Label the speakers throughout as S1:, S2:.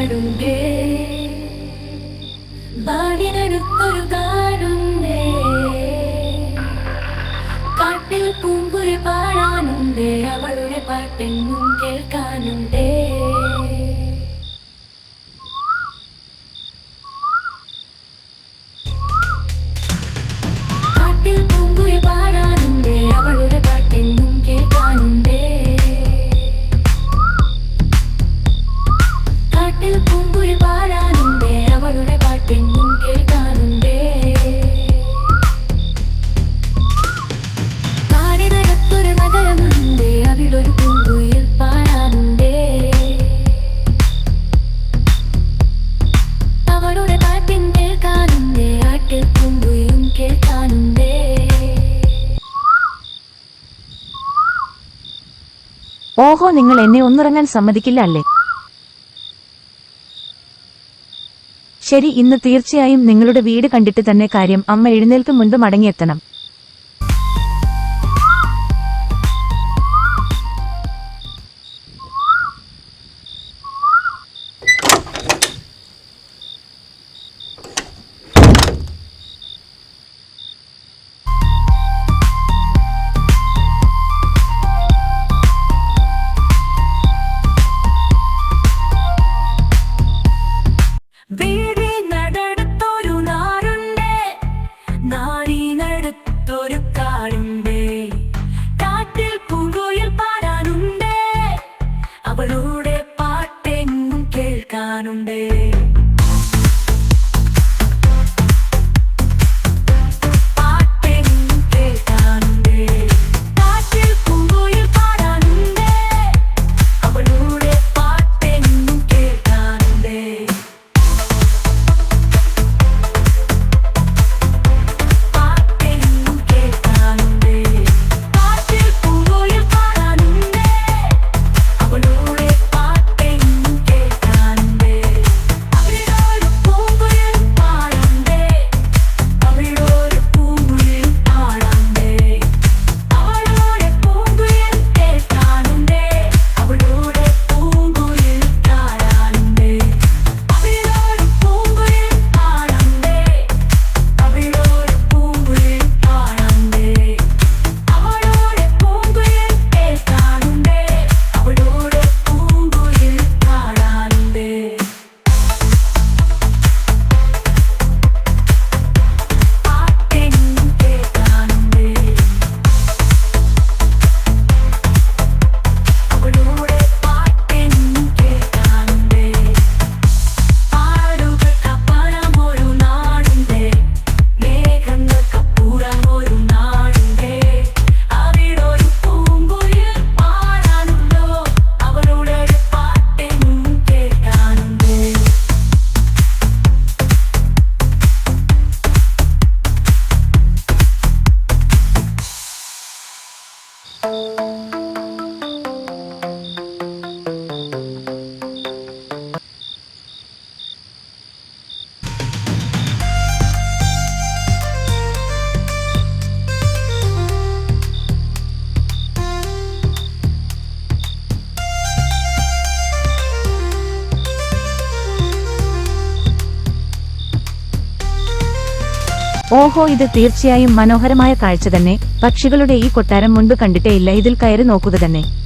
S1: കാടുണ്ടേ ബാലിനടുത്തൊരു കാടുണ്ടേ? കാട്ടിൽ പൂങ്കുഴി പാടാനുണ്ടേ? അവളുടെ പാട്ടെങ്ങും കേൾക്കാനുണ്ടേ?
S2: ഓഹോ നിങ്ങൾ എന്നെ ഒന്നിറങ്ങാൻ സമ്മതിക്കില്ല അല്ലേ? ശരി ഇന്ന് തീർച്ചയായും നിങ്ങളുടെ വീട് കണ്ടിട്ട് തന്നെ കാര്യം അമ്മ എഴുന്നേൽക്കും മുൻപ് മടങ്ങിയെത്തണം. ഓഹോ ഇത് തീർച്ചയായും മനോഹരമായ കാഴ്ച തന്നെ. പക്ഷികളുടെ ഈ കൊട്ടാരം മുൻപ് കണ്ടിട്ടേ ഇല്ല. ഇതിൽ കയറി നോക്കുക തന്നെ.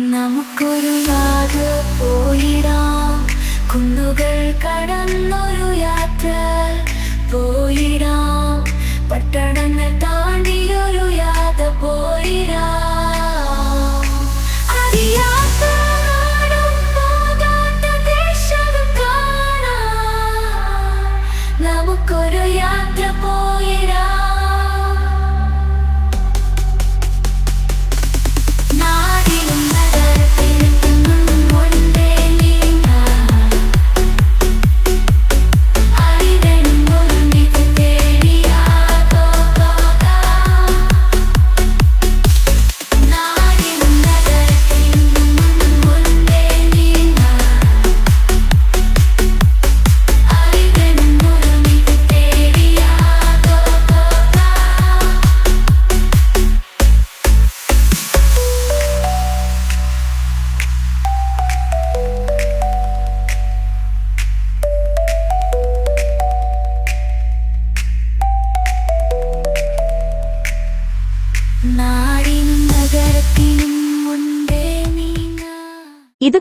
S1: നമുക്കൊരു നാട് പോയിടാം. കുന്നുകൾ കടന്നൊരു യാത്ര പോയിടാം. പട്ടണങ്ങൾ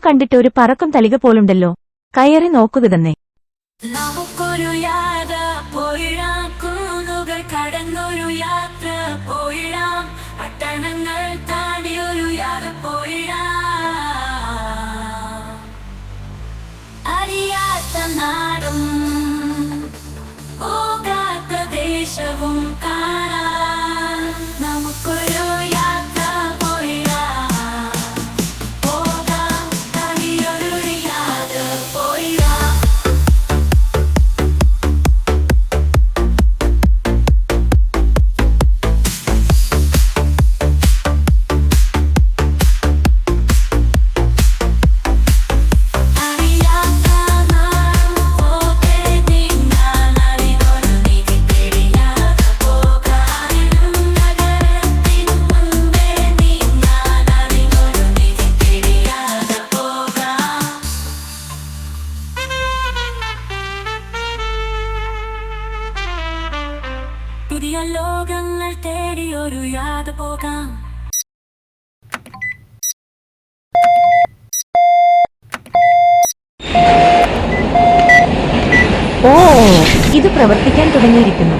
S2: കണ്ടിട്ട് ഒരു പറക്കും തളിക പോലുണ്ടല്ലോ. കയറി നോക്കുക തന്നെ
S1: നമുക്കൊരു യാത്ര യാത്ര പോയിടാം. പട്ടണങ്ങൾ പോയിടാം. അറിയാത്ത നാടും ദേശവും പുതിയ ലോകങ്ങൾ തേടി ഒരു യാത പോകാം.
S2: ഓ ഇത് പ്രവർത്തിക്കാൻ തുടങ്ങിയിരിക്കുന്നു.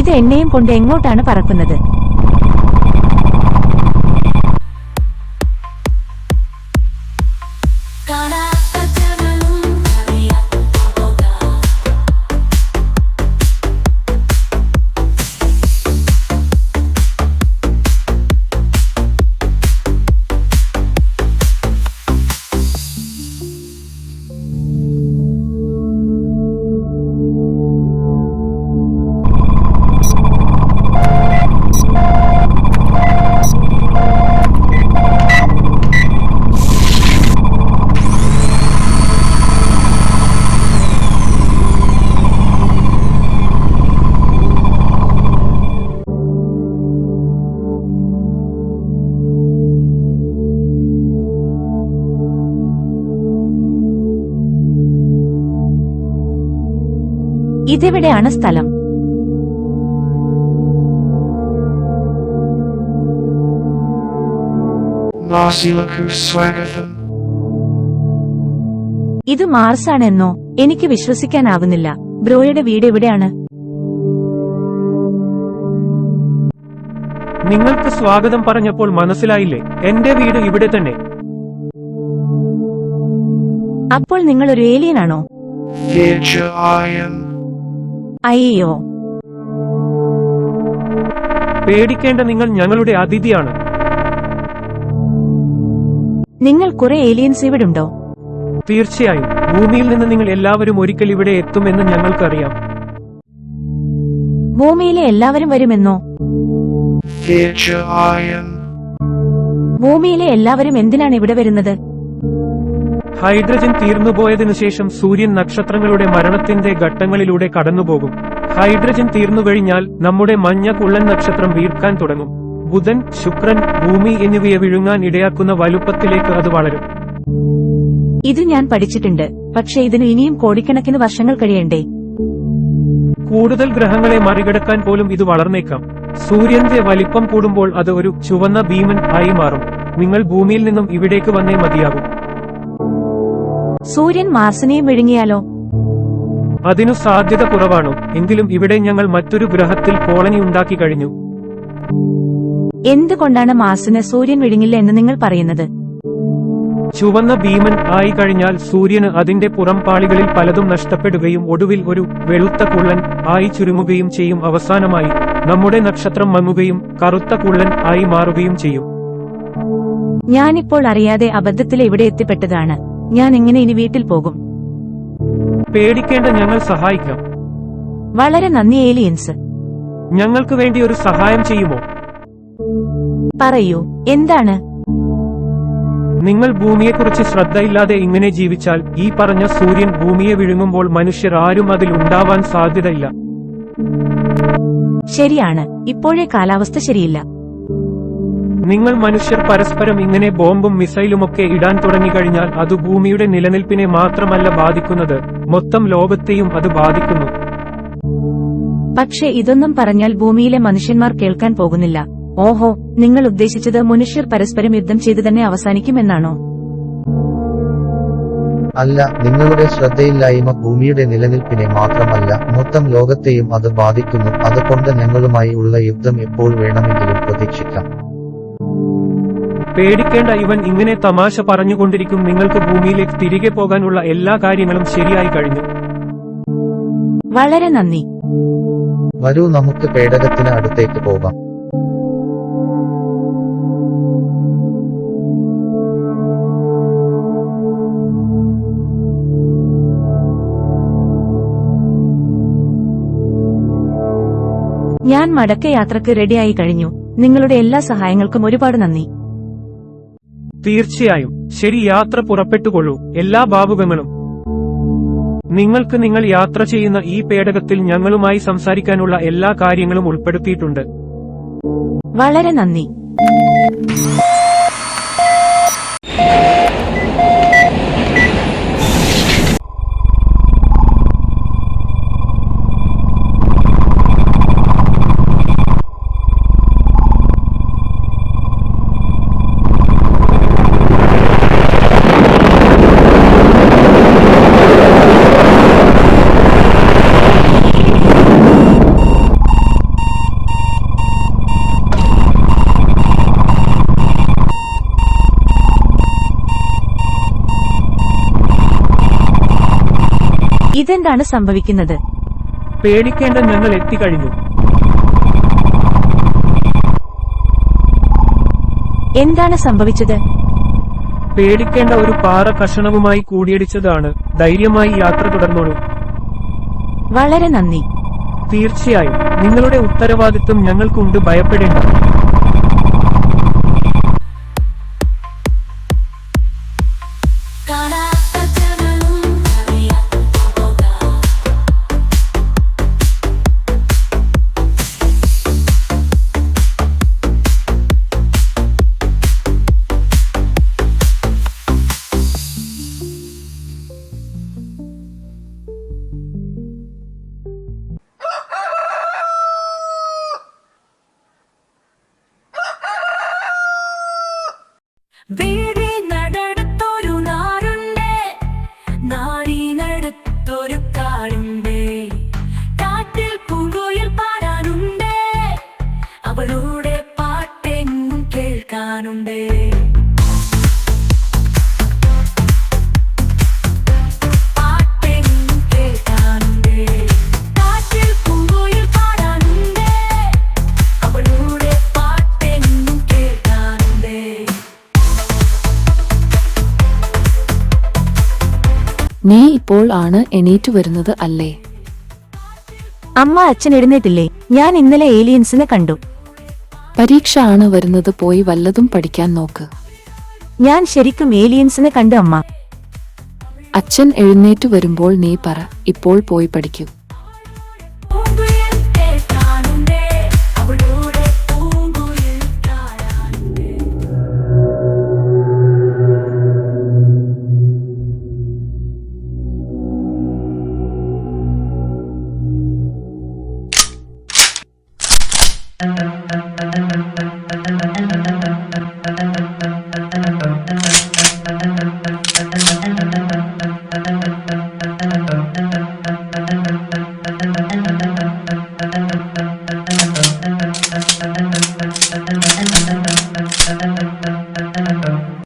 S2: ഇത് എന്നെയും കൊണ്ട് എങ്ങോട്ടാണ് പറക്കുന്നത്? ഇതെവിടെയാണ് സ്ഥലം? ഇത് മാർസ് ആണെന്നോ എനിക്ക് വിശ്വസിക്കാനാവുന്നില്ല. ബ്രോയുടെ വീട് എവിടെയാണ്?
S3: നിങ്ങൾക്ക് സ്വാഗതം പറഞ്ഞപ്പോൾ മനസ്സിലായില്ലേ? എന്റെ വീട് ഇവിടെ തന്നെ.
S2: അപ്പോൾ നിങ്ങൾ ഒരു
S4: ഏലിയനാണോ
S2: അയ്യോ.
S3: പേടിക്കേണ്ട നിങ്ങൾ ഞങ്ങളുടെ അതിഥിയാണ്.
S2: നിങ്ങൾ കുറെ ഏലിയൻസ് ഇവിടുണ്ടോ?
S3: തീർച്ചയായും. ഭൂമിയിൽ നിന്ന് നിങ്ങൾ എല്ലാവരും ഒരിക്കൽ ഇവിടെ എത്തുമെന്ന് ഞങ്ങൾക്കറിയാം.
S2: ഭൂമിയിലെ എല്ലാവരും വരുമെന്നോ? ഭൂമിയിലെ എല്ലാവരും എന്തിനാണ് ഇവിടെ വരുന്നത്?
S3: ഹൈഡ്രജൻ തീർന്നുപോയതിനു ശേഷം സൂര്യൻ നക്ഷത്രങ്ങളുടെ മരണത്തിന്റെ ഘട്ടങ്ങളിലൂടെ കടന്നുപോകും. ഹൈഡ്രജൻ തീർന്നുകഴിഞ്ഞാൽ നമ്മുടെ മഞ്ഞ കുള്ളൻ നക്ഷത്രം വീർക്കാൻ തുടങ്ങും. ബുധൻ ശുക്രൻ ഭൂമി എന്നിവയെ വിഴുങ്ങാൻ ഇടയാക്കുന്ന വലുപ്പത്തിലേക്ക് അത് വളരും.
S2: ഇത് ഞാൻ പഠിച്ചിട്ടുണ്ട്. പക്ഷേ ഇതിന് ഇനിയും കോടിക്കണക്കിന് വർഷങ്ങൾ കഴിയണ്ടേ?
S3: കൂടുതൽ ഗ്രഹങ്ങളെ മറികടക്കാൻ പോലും ഇത് വളർന്നേക്കാം. സൂര്യന്റെ വലിപ്പം കൂടുമ്പോൾ അത് ഒരു ചുവന്ന ഭീമൻ ആയി മാറും. നിങ്ങൾ ഭൂമിയിൽ നിന്നും ഇവിടേക്ക് വന്നേ മതിയാകും.
S2: സൂര്യൻ മാർസിനെയും വിഴുങ്ങിയാലോ?
S3: അതിനു സാധ്യത കുറവാണ്. എങ്കിലും ഇവിടെ ഞങ്ങൾ മറ്റൊരു ഗ്രഹത്തിൽ കോളനി ഉണ്ടാക്കി കഴിഞ്ഞു.
S2: എന്തുകൊണ്ടാണ് മാർസിന് സൂര്യൻ വിഴുങ്ങില്ല എന്ന് നിങ്ങൾ പറയുന്നത്?
S3: ചുവന്ന ഭീമൻ ആയി കഴിഞ്ഞാൽ സൂര്യന് അതിന്റെ പുറംപാളികളിൽ പലതും നഷ്ടപ്പെടുകയും ഒടുവിൽ ഒരു വെളുത്ത കുള്ളൻ ആയി ചുരുങ്ങുകയും ചെയ്യും. അവസാനമായി നമ്മുടെ നക്ഷത്രം മങ്ങുകയും കറുത്ത കുള്ളൻ ആയി മാറുകയും ചെയ്യും.
S2: ഞാനിപ്പോൾ അറിയാതെ അബദ്ധത്തിൽ ഇവിടെ എത്തിപ്പെട്ടതാണ്. ഞാൻ എങ്ങനെ ഇനി വീട്ടിൽ പോകും?
S3: പേടിക്കേണ്ട ഞങ്ങൾ സഹായിക്കാം.
S2: വളരെ നന്ദി ഏലിയൻസ്.
S3: ഞങ്ങൾക്ക് വേണ്ടി ഒരു സഹായം ചെയ്യുമോ?
S2: പറയൂ എന്താണ്?
S3: നിങ്ങൾ ഭൂമിയെക്കുറിച്ച് ശ്രദ്ധയില്ലാതെ ഇങ്ങനെ ജീവിച്ചാൽ ഈ പറഞ്ഞ സൂര്യൻ ഭൂമിയെ വിഴുങ്ങുമ്പോൾ മനുഷ്യർ ആരും അതിൽ ഉണ്ടാവാൻ സാധ്യതയില്ല.
S2: ശരിയാണ് ഇപ്പോഴേ കാലാവസ്ഥ ശരിയില്ല.
S3: നിങ്ങൾ മനുഷ്യർ പരസ്പരം ഇങ്ങനെ ബോംബും മിസൈലുമൊക്കെ ഇടാൻ തുടങ്ങിക്കഴിഞ്ഞാൽ അത് ഭൂമിയുടെ നിലനിൽപ്പിനെ മാത്രമല്ല ബാധിക്കുന്നത്. മൊത്തം ലോകത്തെയും അത് ബാധിക്കുന്നു.
S2: പക്ഷേ ഇതൊന്നും പറഞ്ഞാൽ ഭൂമിയിലെ മനുഷ്യന്മാർ കേൾക്കാൻ പോകുന്നില്ല. ഓഹോ നിങ്ങൾ ഉദ്ദേശിച്ചത് മനുഷ്യർ പരസ്പരം യുദ്ധം ചെയ്തു തന്നെ അവസാനിക്കുമെന്നാണോ?
S5: അല്ല നിങ്ങളുടെ ശ്രദ്ധയില്ലായ്മ ഭൂമിയുടെ നിലനിൽപ്പിനെ മാത്രമല്ല മൊത്തം ലോകത്തെയും അത് ബാധിക്കുന്നു. അതുകൊണ്ട് ഞങ്ങളുമായി ഉള്ള യുദ്ധം എപ്പോൾ വേണമെങ്കിലും പ്രതീക്ഷിക്കാം.
S3: പേടിക്കേണ്ട ഇവൻ ഇങ്ങനെ തമാശ പറഞ്ഞുകൊണ്ടിരിക്കും. നിങ്ങൾക്ക് ഭൂമിയിലേക്ക് തിരികെ പോകാനുള്ള എല്ലാ കാര്യങ്ങളും ശരിയായി കഴിഞ്ഞു.
S2: വളരെ നന്ദി.
S5: വരൂ നമുക്ക് പേടകത്തിന് അടുത്തേക്ക് പോകാം.
S2: ഞാൻ മടക്കയാത്രക്ക് റെഡിയായി കഴിഞ്ഞു. നിങ്ങളുടെ എല്ലാ സഹായങ്ങൾക്കും ഒരുപാട് നന്ദി.
S3: തീർച്ചയായും. ശരി യാത്ര പുറപ്പെട്ടുകൊള്ളൂ. എല്ലാ ഭാവുകങ്ങളും നിങ്ങൾക്ക് നിങ്ങൾ യാത്ര ചെയ്യുന്ന ഈ പേടകത്തിൽ ഞങ്ങളുമായി സംസാരിക്കാനുള്ള എല്ലാ കാര്യങ്ങളും ഉൾപ്പെടുത്തിയിട്ടുണ്ട്.
S2: വളരെ നന്ദി. ഇതെന്താണ് സംഭവിക്കുന്നത്?
S3: പേടിക്കേണ്ട ഞങ്ങൾ എത്തിക്കഴിഞ്ഞു
S2: എന്താണ് സംഭവിച്ചത്?
S3: പേടിക്കേണ്ട ഒരു പാറ കഷണവുമായി കൂടിയടിച്ചതാണ്. ധൈര്യമായി യാത്ര തുടർന്നോളൂ.
S2: വളരെ നന്ദി.
S3: തീർച്ചയായും. നിങ്ങളുടെ ഉത്തരവാദിത്വം ഞങ്ങൾക്കുണ്ട്. ഭയപ്പെടേണ്ട.
S1: Торік
S6: നീ ഇപ്പോൾ ആണ് എണീറ്റു വരുന്നത് അല്ലേ?
S2: അമ്മ അച്ഛൻ എഴുന്നേറ്റില്ലേ? ഞാൻ ഇന്നലെ ഏലിയൻസിനെ കണ്ടു.
S6: പരീക്ഷ ആണ് വരുന്നത് പോയി വല്ലതും പഠിക്കാൻ നോക്ക്.
S2: ഞാൻ ശരിക്കും ഏലിയൻസിനെ കണ്ടു അമ്മ.
S6: അച്ഛൻ എഴുന്നേറ്റു വരുമ്പോൾ നീ പറ ഇപ്പോൾ പോയി പഠിക്കൂ.